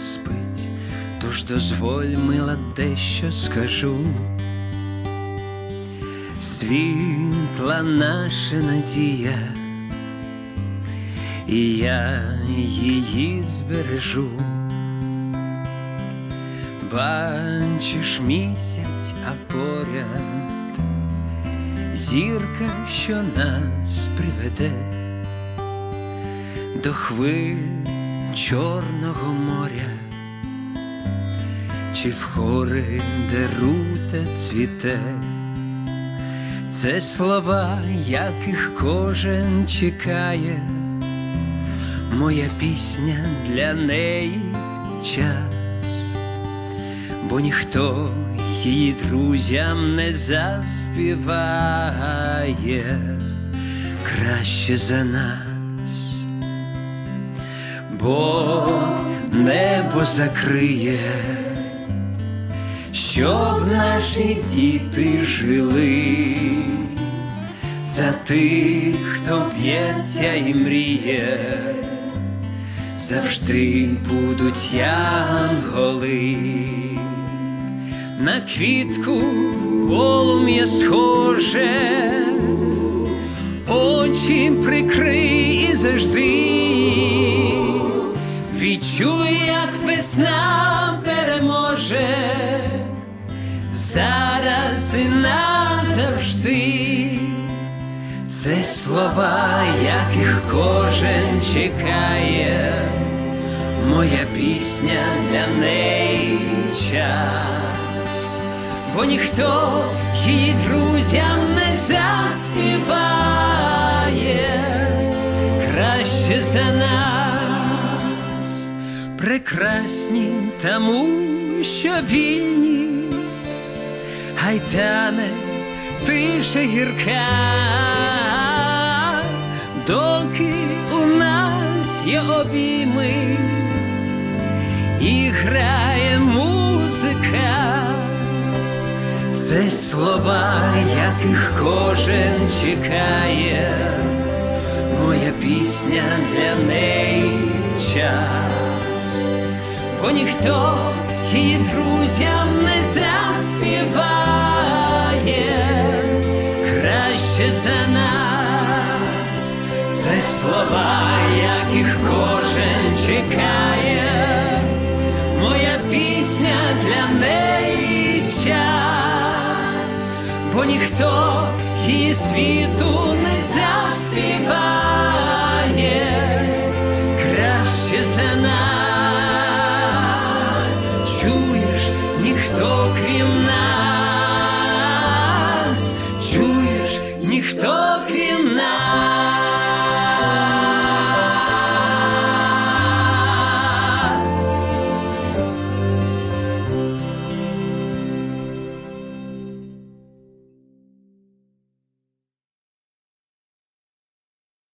спить, тож дозволь, мила, дещо скажу. Світла наша надія, і я її збережу. Бачиш місяць, а поряд зірка, що нас приведе до хвиль Чорного моря, чи в гори, де рута цвіте, це слова, яких кожен чекає, моя пісня для неї час, бо ніхто її друзям не заспіває. Краще за нас, бо небо закриє, щоб наші діти жили за тих, хто б'ється і мріє, завжди будуть янголи на квітку полум'я схоже, очі прикрий і завжди. Відчуй, як весна переможе. Зараз і назавжди. Це слова, яких кожен чекає, моя пісня для неї час, бо ніхто її друзям не заспіває. Краще за нас, прекрасні тому, що вільні, гайтане тиша гірка, доки у нас є обійми. І грає музика, це слова, яких кожен чекає, моя пісня для неї час, бо ніхто її друзям не заспіває краще за нас, це слова, яких кожен чекає, моя пісня для неї час, бо ніхто її світу не заспіває. Краще за нас.